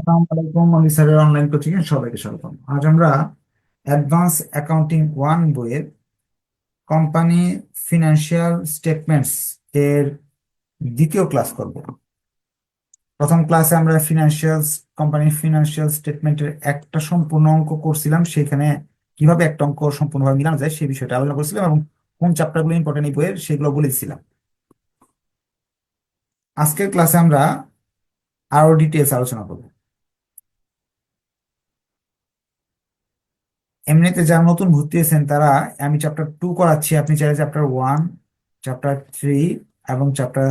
আসসালামু আলাইকুম, আমি স্যারের অনলাইন কোচিং এ সবাইকে স্বাগতম। আজ আমরা অ্যাডভান্স অ্যাকাউন্টিং ওয়ান বইয়ের কোম্পানি ফিনান্সিয়াল স্টেটমেন্টস এর দ্বিতীয় ক্লাস করব। প্রথম ক্লাসে আমরা ফিনান্সিয়াল কোম্পানির ফিনান্সিয়াল স্টেটমেন্টের একটা সম্পূর্ণ অঙ্ক করছিলাম, সেখানে কীভাবে একটা অঙ্ক সম্পূর্ণভাবে মিলানো যায় সেই বিষয়টা আলোচনা করছিলাম এবং কোন চ্যাপ্টারগুলো ইম্পর্টেন্ট এই বইয়ের সেগুলো বলেছিলাম আজকের ক্লাসে আমরা আরও ডিটেলস আলোচনা করব। এমনিতে যারা নতুন ভর্তি হয়েছেন তারা আমি চ্যাপ্টার টু করাচ্ছি। আপনি চাইলে চ্যাপ্টার ওয়ান চ্যাপ্টার থ্রি এবং চ্যাপ্টার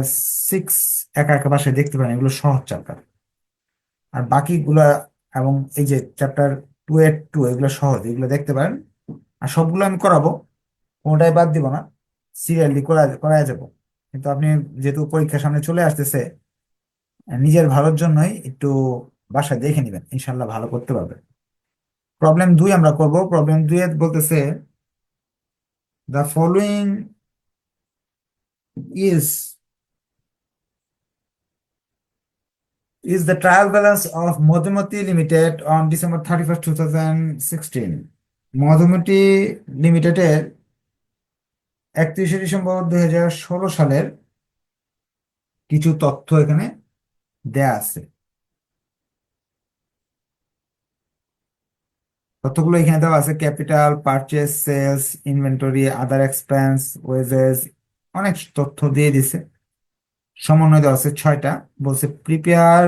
সিক্স একা একা বাসায় দেখতে পারেন। এগুলো সহজ চ্যাপ্টার আর বাকিগুলা এবং এই যে চ্যাপ্টার টু এর টু এগুলো সহজ। এগুলো দেখতে পারেন। আর সবগুলো আমি করাবো। কোনোটাই বাদ দিব না। সিরিয়ালি করা করাই যাব। কিন্তু আপনি যেহেতু পরীক্ষার সামনে চলে আসতেছে, নিজের ভালোর জন্যই একটু বাসায় দেখে নেবেন। ইনশাল্লাহ ভালো করতে পারবেন। প্রবলেম দুই আমরা করব প্রবলেম দুই বলতেছে the following is is is the trial balance of Madhumati Limited on December 31st, 2016. Madhumati লিমিটেডের একত্রিশে ডিসেম্বর দুই হাজার ষোলো সালের কিছু তথ্য এখানে দেয়া আছে তথ্যগুলো এখানে দেওয়া আছে, capital purchase sales, inventory, other expense, wages, অনেক তথ্য দিয়ে দিছে। সমন্বয় দেওয়া আছে ছয়টা, বলছে প্রিপেয়ার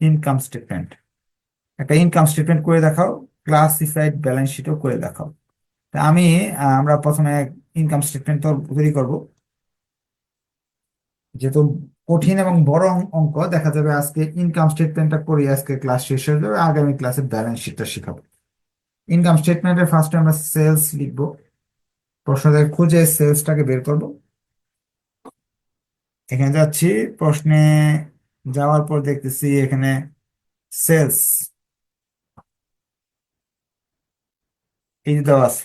ইনকাম স্টেটমেন্ট। একটা ইনকাম স্টেটমেন্ট করে দেখাও, ক্লাসিফাইড ব্যালেন্স শিটও করে দেখাও। তা আমি আমরা প্রথমে ইনকাম স্টেটমেন্ট তৈরি করব। যেহেতু কঠিন এবং বড় অঙ্ক, দেখা যাবে আজকে ইনকাম স্টেটমেন্টটা করি, আজকে ক্লাস শেষ হয়ে যাবে, আগামী ক্লাসে ব্যালেন্স শিটটা শেখাবো। ইনকাম স্টেটমেন্টের ফার্স্টে আমরা সেলস লিখব। প্রশ্নের খুঁজে সেলসটাকে বের করব। এখানে যাচ্ছি, প্রশ্নে যাওয়ার পর দেখতেছি এখানে সেলস এই যে দেওয়া আছে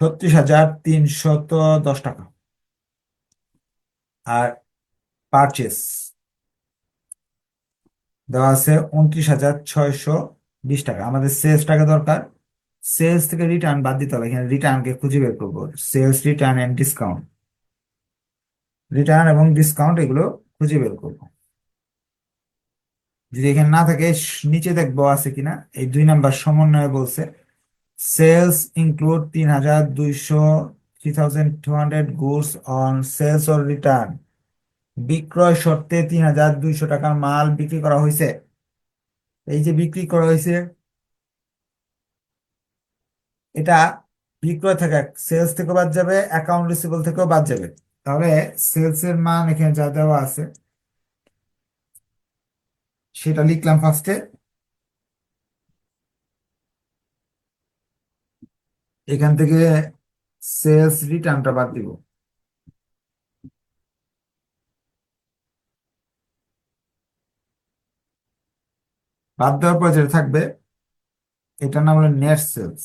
ছত্রিশ হাজার তিনশত দশ টাকা। আর পারচেস দেওয়া আছে উনত্রিশ হাজার ছয়শো বিশ টাকা। আমাদের সেলস টাকা দরকার। সেলস থেকে রিটার্ন বাদ দিতে হবে। এখানে রিটার্নকে খুঁজে বের করব। Sales return and discount return এবং ডিসকাউন্ট এগুলো খুঁজে বের করব। যদি এখানে না থাকে, নিচে দেখব আছে কিনা। এই দুই নাম্বার সমন্বয়ে বলছে সেলস ইনক্লুড তিন হাজার দুইশো three thousand two hundred goods on sales or return বিক্রয় শর্তে তিন হাজার দুইশো টাকার মাল বিক্রি করা হয়েছে। এই যে বিক্রি করা হয়েছে, এটা বিক্রয় থেকে, সেলস থেকে বাদ যাবে, অ্যাকাউন্ট রিসিভেবল থেকেও বাদ যাবে। তাহলে সেলস এর মান এখানে যা দেওয়া আছে, সেটা লিখলাম ফার্স্টে এখান থেকে সেলস রিটার্নটা বাদ দিব। বাদ দেওয়ার পর যেটা থাকবে এটার নাম হলো নেট সেলস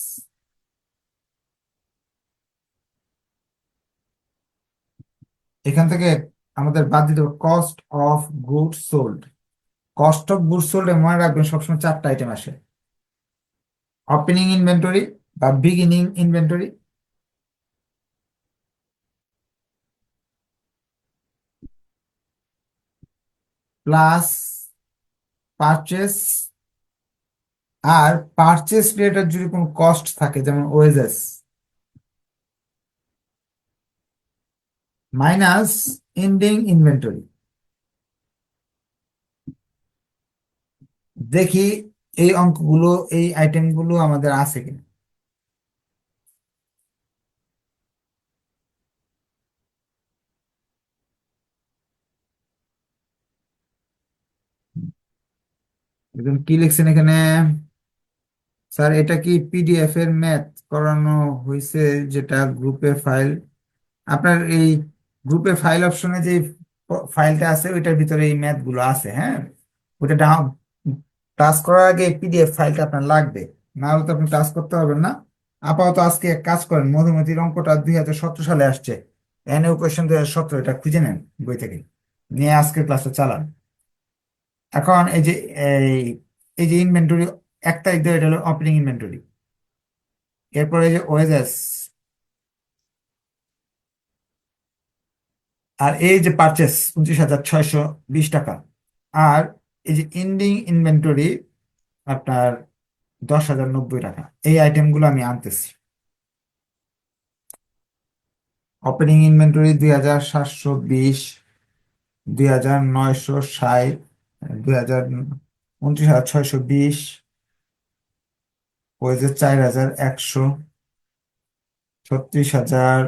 এখান থেকে আমাদের বাদ দিতে হবে cost of good sold cost of good sold মনে রাখবেন সবসময় চারটা আইটেম আসে। ওপেনিং ইনভেন্টরি বা বিগিনিং ইনভেন্টরি প্লাস পারচেস আর পারচেস রিলেটেড যদি কোনো কস্ট থাকে, যেমন ওয়েজেস মাইনাস এন্ডিং ইনভেন্টরি দেখি এই অঙ্কগুলো, এই আইটেমগুলো আমাদের আছে কিনা। একদম কি লিখছেন এখানে? স্যার, এটা কি পিডিএফ এর ম্যাথ করানো হয়েছে যেটা গ্রুপে ফাইল আপনার এই গ্রুপে ফাইল অপশনে যে ফাইলটা আছে, ওইটার ভিতরে এই ম্যাথগুলো আছে হ্যাঁ? ওটা টাচ করার আগে পিডিএফ ফাইলটা আপনার লাগবে। না হলে তো আপনি টাচ করতে পারবেন না। আপাতত আজকে এক কাজ করেন, মধুমতির অঙ্কটা দুই হাজার সতেরো সালে আসছে। এনইউ কোয়েশ্চেন দুই হাজার সতেরো, এটা খুঁজে নেন বই থেকে। নিয়ে আজকের ক্লাসটা চালান। এখন এই যে এই যে ইনভেন্টরি এক তারিখ ধরে এটা হলো ওপেনিং ইনভেন্টরি এরপরে এই যে ওয়েজেস আর এই যে পারচেস উনত্রিশ হাজার ছয়শো বিশ টাকা। আর এই যে ইন্ডিং ইনভেন্টরি আপনার দশ হাজার নব্বই টাকা। এই আইটেমগুলো আমি আনতেছি। ওপেনিং ইনভেন্টরি দুই হাজার সাতশো বিশ, দুই হাজার নয়শো ষাট দুই হাজার উনত্রিশ হাজার ছয়শো বিশ, ওয়েজের চার হাজার একশো, ছত্রিশ হাজার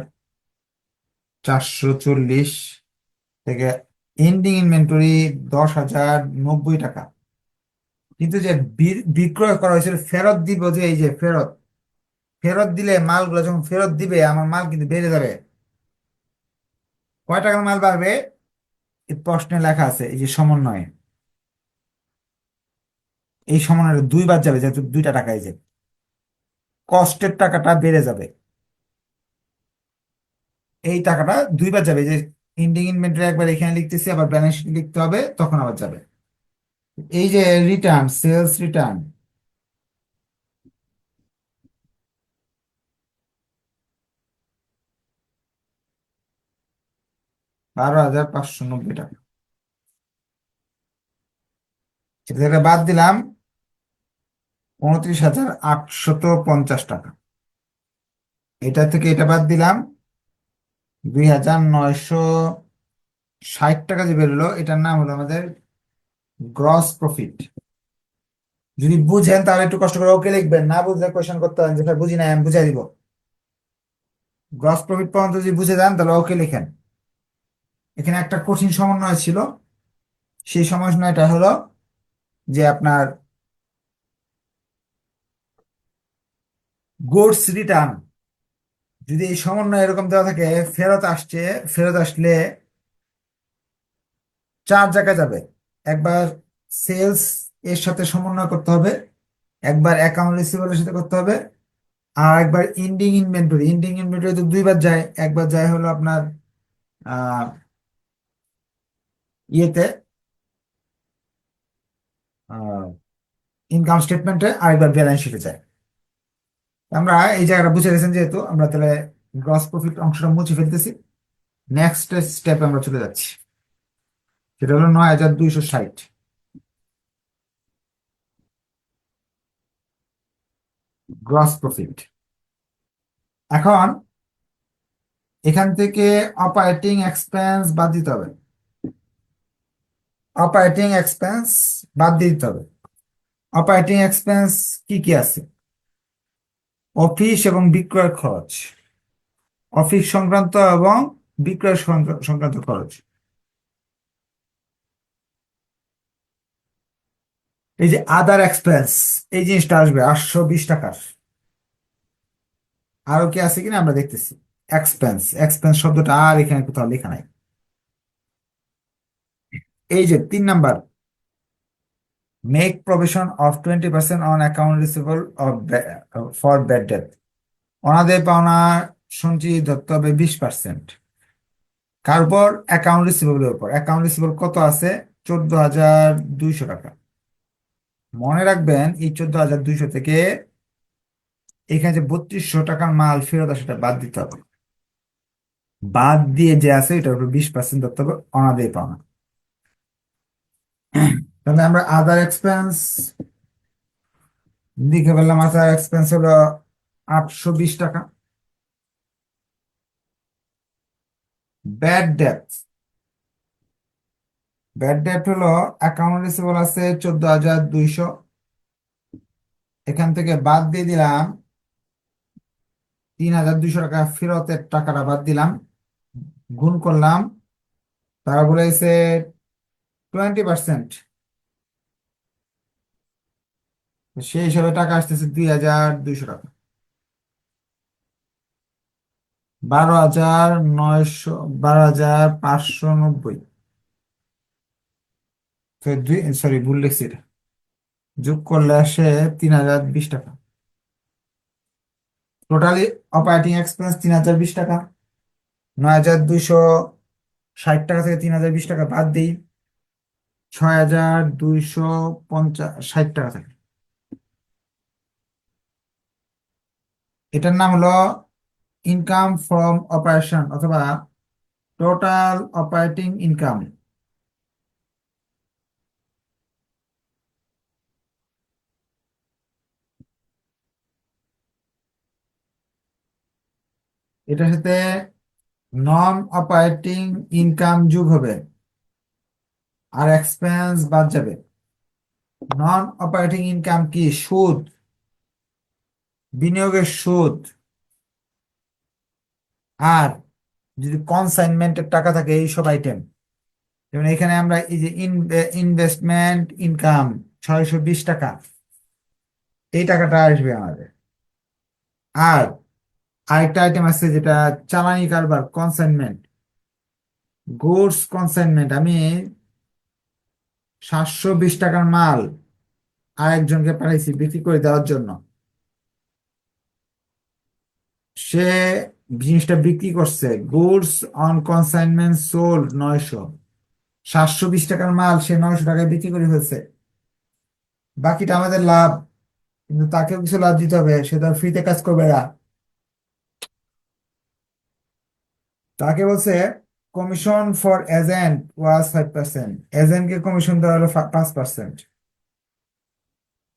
চারশো চল্লিশ, থেকে এন্ডিং ইনভেন্টরি দশ হাজার নব্বই টাকা। কিন্তু যে বিক্রয় করা হয়েছিল, ফেরত দিব যে এই যে ফেরত ফেরত দিলে মালগুলো যখন ফেরত দিবে, আমার মাল কিন্তু বেড়ে যাবে। কয় টাকার মাল বাড়বে? এই প্রশ্নে লেখা আছে, এই যে সমন্বয়ে। এই সমন্বয়ে দুইবার যাবে, যেহেতু দুইটা টাকা এই যে। কষ্টের টাকাটা বেড়ে যাবে। এই টাকাটা দুইবার যাবে যে এন্ডিং ইনভেন্টরি একবার এখানে লিখতেছি, আবার ব্যালেন্স লিখতে হবে, তখন আবার যাবে। এই যে রিটার্ন সেলস রিটার্ন বারো হাজার পাঁচশো নব্বই টাকা। বাদ দিলাম উনত্রিশ হাজার আটশত পঞ্চাশ টাকা। এটা থেকে এটা বাদ দিলাম, দুই হাজার নয়শো ষাট টাকা যে বেরোলো, এটার নাম হলো আমাদের গ্রস প্রফিট যদি বুঝেন তাহলে একটু কষ্ট করে ওকে লিখবেন, না বুঝলে কোয়েশন করতে হবে যেটা বুঝি না আমি বুঝাই দিব। গ্রস প্রফিট পর্যন্ত যদি বুঝে যান, তাহলে ওকে লিখেন। এখানে একটা কঠিন সমন্বয় ছিল, সেই সমন্বয়টা হলো যে আপনার গুডস রিটার্ন। যদি এই সমন্বয় এরকম দেওয়া থাকে, ফেরত আসছে, ফেরত আসলে চার জায়গায় যাবে। একবার সেলস এর সাথে সমন্বয় করতে হবে, একবার অ্যাকাউন্ট রিসিভেবলের সাথে করতে হবে, আর একবার ইন্ডিং ইনভেন্টরি। ইন্ডিং ইনভেন্টরি তো দুইবার যায়, একবার যায় হলো আপনার ইয়েতে ইনকাম স্টেটমেন্টে আরেকবার ব্যালেন্স শিটে যায়। আমরা এই জায়গাটা বুঝে গেছেন যেহেতু, আমরা তাহলে গ্রস প্রফিট অংশটা মুছে ফেলতেছি। নেক্সট স্টেপে আমরা চলে যাচ্ছি। সেটা হলো নয় হাজার দুইশো ষাট। গ্রস প্রফিট এখন এখান থেকে অপারেটিং এক্সপেন্স বাদ দিতে হবে। অপারেটিং এক্সপেন্স বাদ দিতে হবে। অপারেটিং এক্সপেন্স কি কি আছে? অফিস এবং বিক্রয় খরচ। অফিস সংক্রান্ত এবং বিক্রয় সংক্রা- সংক্রান্ত খরচ। এই যে আদার এক্সপেন্স এই জিনিসটা আসবে আটশো বিশ টাকার। আরও কি আছে কিনা আমরা দেখতেছি। এক্সপেন্স এক্সপেন্স শব্দটা আর এখানে কোথাও লেখা নাই। এই যে তিন number make provision of twenty percent on account receivable of for bad debt অনাদায় পাওনা সঞ্চয় ধরতে হবে বিশ পার্সেন্ট কার উপর অ্যাকাউন্ট রিসিভেবলের উপর। অ্যাকাউন্ট রিসিভেবল কত আছে? চোদ্দ হাজার দুইশো টাকা। মনে রাখবেন, এই চোদ্দ হাজার দুইশো থেকে এখানে যে বত্রিশশো টাকার মাল ফেরত আসে বাদ দিতে হবে। বাদ দিয়ে যে আছে, এটার উপর বিশ পার্সেন্ট ধরতে হবে অনাদায় পাওনা। তাহলে আমরা আদার এক্সপেন্স লিখে ফেললাম আদার এক্সপেন্স হলো আটশো বিশ টাকা। ব্যাড ডেট ব্যাড ডেট হলো অ্যাকাউন্ট রিসিভেবল আছে চোদ্দ হাজার দুইশো। এখান থেকে বাদ দিয়ে দিলাম তিন হাজার দুইশো টাকা ফেরতের টাকাটা বাদ দিলাম। গুণ করলাম, তারা বলেছে টোয়েন্টি পার্সেন্ট সেই হিসাবে টাকা আসতেছে দুই হাজার দুইশো টাকা। বারো হাজার নয়শো, বারো হাজার পাঁচশো নব্বই। সরি ভুল লিখছি এটা। যোগ করলে আসে তিন হাজার বিশ টাকা। টোটালি অপারেটিং এক্সপেন্স তিন হাজার বিশ টাকা। নয় হাজার দুইশো ষাট টাকা থেকে তিন হাজার বিশ টাকা বাদ দিই। ছয় হাজার দুইশো পঞ্চাশ ষাট টাকা থাকে। এটার নাম হলো ইনকাম ফ্রম অপারেশন অথবা টোটাল অপারেটিং ইনকাম এটার সাথে নন অপারেটিং ইনকাম যোগ হবে আর এক্সপেন্স বাদ যাবে। নন অপারেটিং ইনকাম কি? সুদ। বিনিয়োগের সুদ আর যদি কনসাইনমেন্টের টাকা থাকে, এই সব আইটেম যেমন এখানে আমরা এই যে ইনভেস্টমেন্ট ইনকাম ছয়শো বিশ টাকা, এই টাকাটা আসবে আমাদের। আর আরেকটা আইটেম আছে যেটা চালানি কারবার কনসাইনমেন্ট গুডস কনসাইনমেন্ট আমি সাতশো বিশ টাকার মাল আরেকজনকে পাঠাইছি বিক্রি করে দেওয়ার জন্য। সে জিনিসটা বিক্রি করছে। গুডস অন কনসাইনমেন্ট সোল্ড নয়শো। সাতশো বিশ টাকার মাল সে নয়শো টাকায় বিক্রি করে ফেলছে। বাকিটা আমাদের লাভ, কিন্তু তাকেও কিছু লাভ দিতে হবে। সে তো ফ্রিতে কাজ করবে না। তাকে বলছে commission for agent was five percent এজেন্টকে commission দেওয়া হলো পাঁচ পার্সেন্ট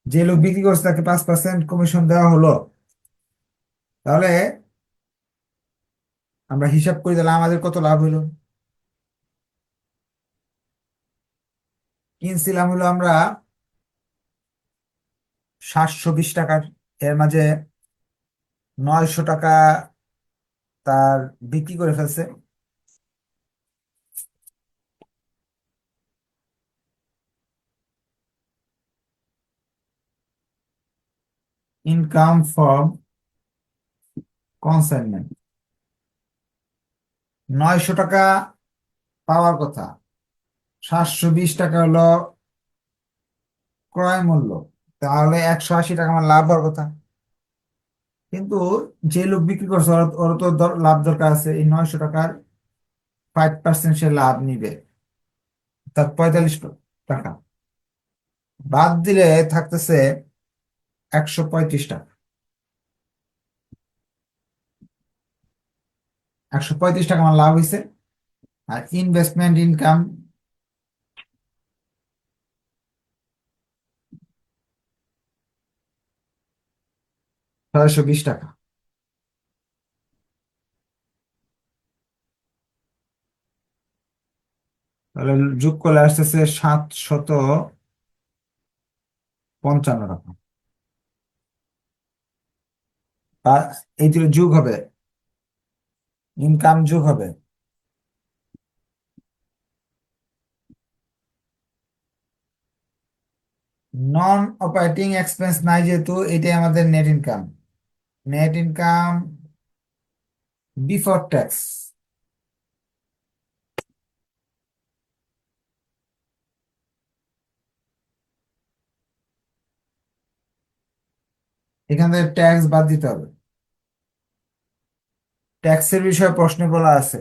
যে লোক বিক্রি করছে তাকে পাঁচ পার্সেন্ট কমিশন দেওয়া হলো। তাহলে আমরা হিসাব করে দিলাম আমাদের কত লাভ হইল? কিনছিলাম হলো আমরা সাতশো বিশ টাকার। এর মাঝে নয়শো টাকা তার বিক্রি করে ফেলছে। ইনকাম ফ্রম কনসাইনমেন্ট নয়শো টাকা পাওয়ার কথা। সাতশো বিশ টাকা হলো ক্রয় মূল্য। তাহলে একশো আশি টাকা আমার লাভ হওয়ার কথা। কিন্তু যে লোক বিক্রি করছে, ওর তো লাভ দরকার আছে। এই নয়শো টাকার ফাইভ পার্সেন্ট সে লাভ নিবে। তার পঁয়তাল্লিশ টাকা। বাদ দিলে থাকতেছে একশো পঁয়ত্রিশ টাকা। একশো পঁয়ত্রিশ টাকা আমার লাভ হয়েছে আর ইনভেস্টমেন্ট ইনকাম ছয়শো বিশ টাকা। তাহলে যোগ করলে আসতেছে সাতশত পঞ্চান্ন টাকা। এই যোগ হবে ইনকাম যোগ হবে। নন অপারেটিং এক্সপেন্স নাই যেহেতু, এটাই আমাদের net income net income before tax এখান থেকে ট্যাক্স বাদ দিতে হবে। ট্যাক্সের বিষয়ে প্রশ্নে বলা আছে।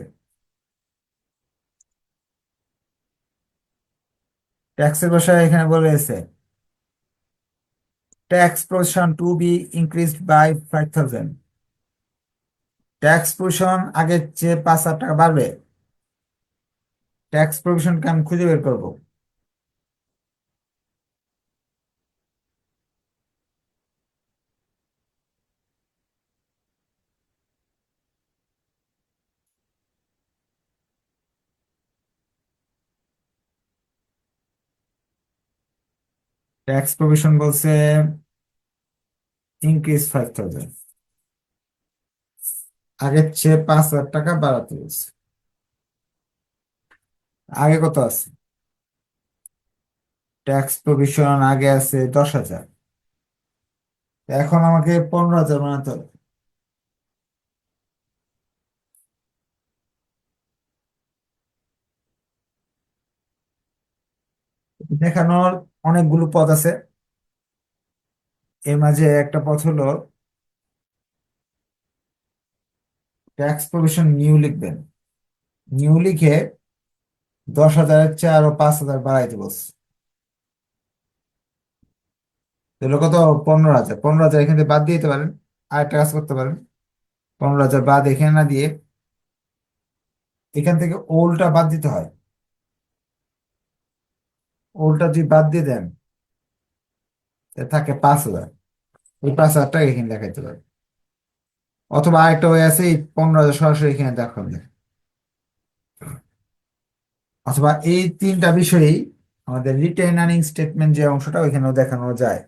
ট্যাক্সের বিষয়ে এখানে বলেছে tax provision to be increased by five thousand tax provision আগের চেয়ে পাঁচ হাজার টাকা বাড়বে। ট্যাক্স প্রভিশনকে আমি খুঁজে বের করব। ট্যাক্স প্রভিশন বলছে ইনক্রিজ ফাইভ থাউজেন্ড আগের চেয়ে পাঁচ হাজার টাকা বাড়াতে বলছে আগে কত আছে? ট্যাক্স প্রভিশন আগে আছে দশ হাজার। এখন আমাকে পনেরো হাজার বানাতে হবে। দেখানোর অনেকগুলো পথ আছে। এর মাঝে একটা পথ হলো ট্যাক্স প্রভিশন নিউ লিখবেন। নিউ লিখে দশ হাজারের চেয়ে আরও পাঁচ হাজার বাড়াইতে বলছে। কত? পনেরো হাজার। পনেরো হাজার এখান থেকে বাদ দিয়ে দিতে পারেন। আরেকটা কাজ করতে পারেন। পনেরো হাজার বাদ এখানে না দিয়ে এখান থেকে ওলটা বাদ দিতে হয়। ওলটা যদি বাদ দিয়ে দেন। থাকে পাঁচ হাজার। ওই পাঁচ হাজার টাকা এখানে দেখাইতে পারে। অথবা আরেকটা ওই আছে, এই পনেরো হাজার সরাসরি এখানে দেখাবে অথবা এই তিনটা বিষয়েই আমাদের রিটেন আর্নিং স্টেটমেন্ট যে অংশটা, ওইখানেও দেখানো যায়।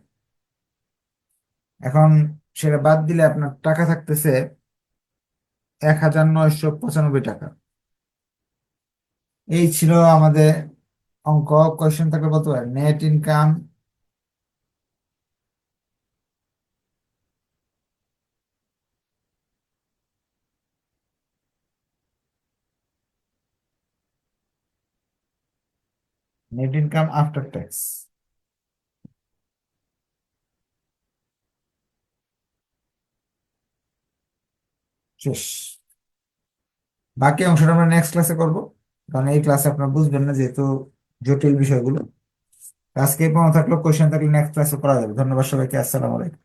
এখন সেটা বাদ দিলে আপনার টাকা থাকতেছে এক হাজার নয়শো পঁচানব্বই টাকা। এই ছিল আমাদের অঙ্ক কোয়েশ্চেন থাকলে বলতে পারেন। Net income net income after tax শেষ। বাকি অংশটা আমরা নেক্সট ক্লাসে করব। কারণ এই ক্লাসে আপনারা বুঝবেন না, যেহেতু জটিল বিষয়গুলো। আজকে এই পর্যন্ত থাকল। কোয়েশ্চেন থাকলে নেক্সট ক্লাসে করা যাবে। ধন্যবাদ সবাইকে। আসসালামু আলাইকুম।